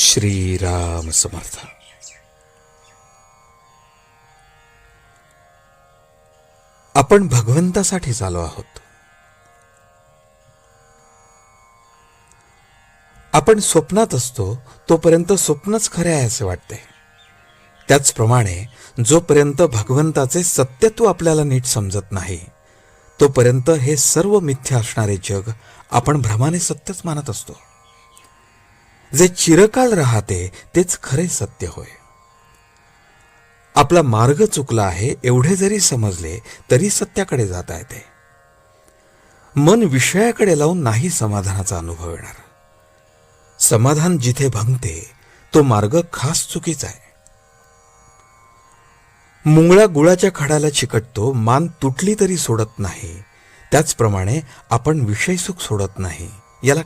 श्रीराम समर्थ. आपण भगवंतासाठी चालो आहोत. आपण स्वप्नात असतो तोपर्यंत स्वप्नच खरे आहे असे वाटते. त्याचप्रमाणे जोपर्यंत भगवंताचे सत्यत्व आपल्याला नीट समजत नाही तोपर्यंत हे सर्व मिथ्य असणारे जग आपण भ्रमाने सत्यच मानत असतो. जे चिरकाल राहते तेच खरे सत्य होय. आपला मार्ग चुकला आहे एवढे जरी समजले तरी सत्याकडे जाता येते. मन विषयाकडे लावून नाही समाधानाचा अनुभव येणार. समाधान जिथे भंगते तो मार्ग खास चुकीचा आहे. मुंगळा गुळाच्या खडाला चिकटतो मान तुटली तरी सोडत नाही. त्याचप्रमाणे आपण विषय सुख सोडत नाही याला